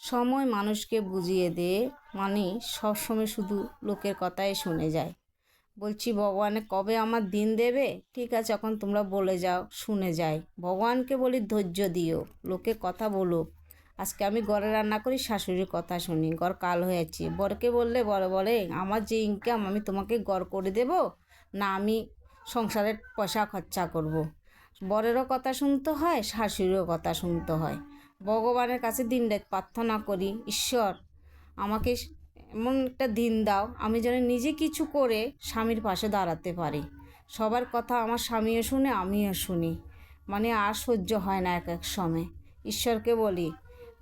সময় মানুষকে বুঝিয়ে দেয় মানে সবসময় শুধু লোকের কথাই শুনে যায়। বলছি, ভগবানে কবে আমার দিন দেবে? ঠিক আছে, এখন তোমরা বলে যাও, শুনে যাই। ভগবানকে বলি, ধৈর্য দিও, লোকে কথা বলো আজকে আমি ঘরে রান্না করি, শাশুড়ির কথা শুনি, ঘর কাল হয়েছে। বরকে বললে বড় বলে, আমার যে ইনকাম আমি তোমাকে গড় করে দেব? না, আমি সংসারের পয়সা খরচা করব। বরেরও কথা শুনতে হয়, শাশুড়িরও কথা শুনতে হয়। ভগবানের কাছে দিন রাত প্রার্থনা করি, ঈশ্বর, আমাকে এমন একটা দিন দাও, আমি যেন নিজে কিছু করে স্বামীর পাশে দাঁড়াতে পারি। সবার কথা আমার স্বামীও শুনে, আমিও শুনি। মানে আর সহ্য হয় না এক এক সময়। ঈশ্বরকে বলি,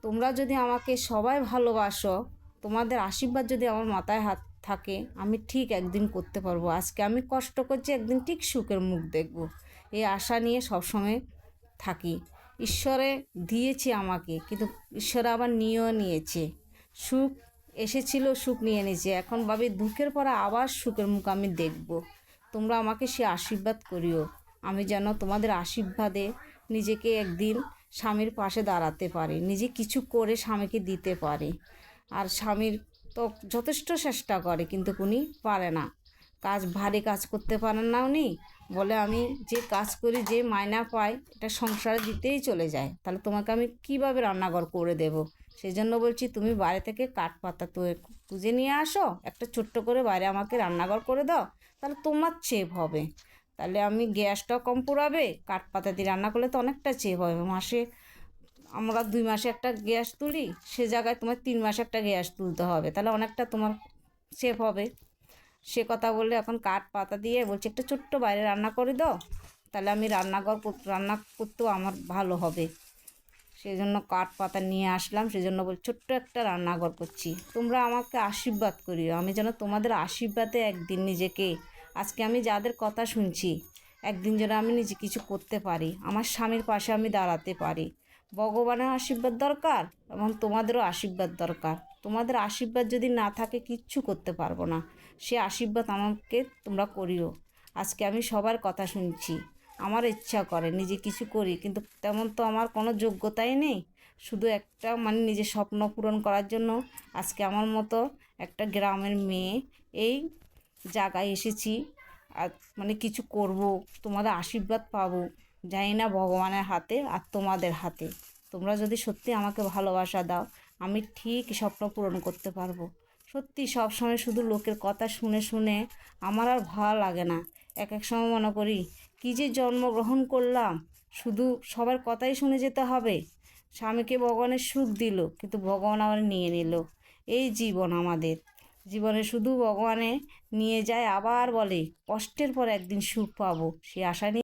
তোমরা যদি আমাকে সবাই ভালোবাসো, তোমাদের আশীর্বাদ যদি আমার মাথায় হাত থাকে, আমি ঠিক একদিন করতে পারব। আজকে আমি কষ্ট করছি, একদিন ঠিক সুখের মুখ দেখব। এই আশা নিয়ে সবসময় থাকি। ঈশ্বরে দিয়েছে আমাকে, কিন্তু ঈশ্বর আবার নিয়েও নিয়েছে। সুখ এসেছিল, সুখ নিয়ে নিয়েছে এখন ভাবি, দুঃখের পরে আবার সুখের মুখ আমি দেখব। তোমরা আমাকে সে আশীর্বাদ করিও। আমি যেন তোমাদের আশীর্বাদে নিজেকে একদিন স্বামীর পাশে দাঁড়াতে পারি। নিজে কিছু করে স্বামীকে দিতে পারি। আর স্বামীর তো যথেষ্ট চেষ্টা করে, কিন্তু উনি পারে না। কাজ ভারী কাজ করতে পারেন না উনি। বলে আমি যে কাজ করি, যে মায়না পাই, এটা সংসারে দিতেই চলে যায়। তাহলে তোমাকে আমি কীভাবে রান্নাঘর করে দেব? সেই জন্য বলছি, তুমি বাইরে থেকে কাঠ পাতা তুলে নিয়ে আসো, একটা ছোট্ট করে বাইরে আমাকে রান্নাঘর করে দাও, তাহলে তোমার চেপ হবে। তাহলে আমি গ্যাসটাও কম পোড়াবে, কাঠ পাতা দিয়ে রান্না করলে তো অনেকটা চেপ হবে। মাসে আমরা দুই মাসে একটা গ্যাস তুলি, সে জায়গায় তোমার তিন মাসে একটা গ্যাস তুলতে হবে। তাহলে অনেকটা তোমার সেফ হবে। সে কথা বললে এখন কাঠ পাতা দিয়ে বলছে, একটা ছোট্ট বাইরে রান্না করে দাও, তাহলে আমি রান্নাঘর রান্না করতেও আমার ভালো হবে। সেই জন্য কাঠ পাতা নিয়ে আসলাম সেই জন্য বল, ছোট্ট একটা রান্নাঘর করছি। তোমরা আমাকে আশীর্বাদ করিও। আমি যেন তোমাদের আশীর্বাদে একদিন নিজেকে, আজকে আমি যাদের কথা শুনছি, একদিন যেন আমি নিজে কিছু করতে পারি, আমার স্বামীর পাশে আমি দাঁড়াতে পারি। ভগবানের আশীর্বাদ দরকার এবং তোমাদেরও আশীর্বাদ দরকার। তোমাদের আশীর্বাদ যদি না থাকে, কিচ্ছু করতে পারব না। সে আশীর্বাদ আমাকে তোমরা করিও। আজকে আমি সবার কথা শুনছি। আমার ইচ্ছা করে, নিজে কিছু করি, কিন্তু তেমন তো আমার কোনো যোগ্যতাই নেই। শুধু একটা মানে নিজের স্বপ্ন পূরণ করার জন্য আজকে আমার মতো একটা গ্রামের মেয়ে এই জায়গায় এসেছি। আর মানে কিছু করব, তোমাদের আশীর্বাদ পাবো। জানি না ভগবানের হাতে আর তোমাদের হাতে। তোমরা যদি সত্যি আমাকে ভালোবাসা দাও, আমি ঠিক স্বপ্ন পূরণ করতে পারব। সত্যি সব সময় শুধু লোকের কথা শুনে শুনে আমার আর ভালো লাগে না। এক এক সময় মনে করি, কী যে জন্মগ্রহণ করলাম, শুধু সবার কথাই শুনে যেতে হবে। স্বামীকে ভগবানের সুখ দিল, কিন্তু ভগবান আবার নিয়ে নিল। এই জীবন আমাদের। জীবনে শুধু ভগবানে নিয়ে যায়, আবার বলে, কষ্টের পর একদিন সুখ পাবো, সে আশা নিয়ে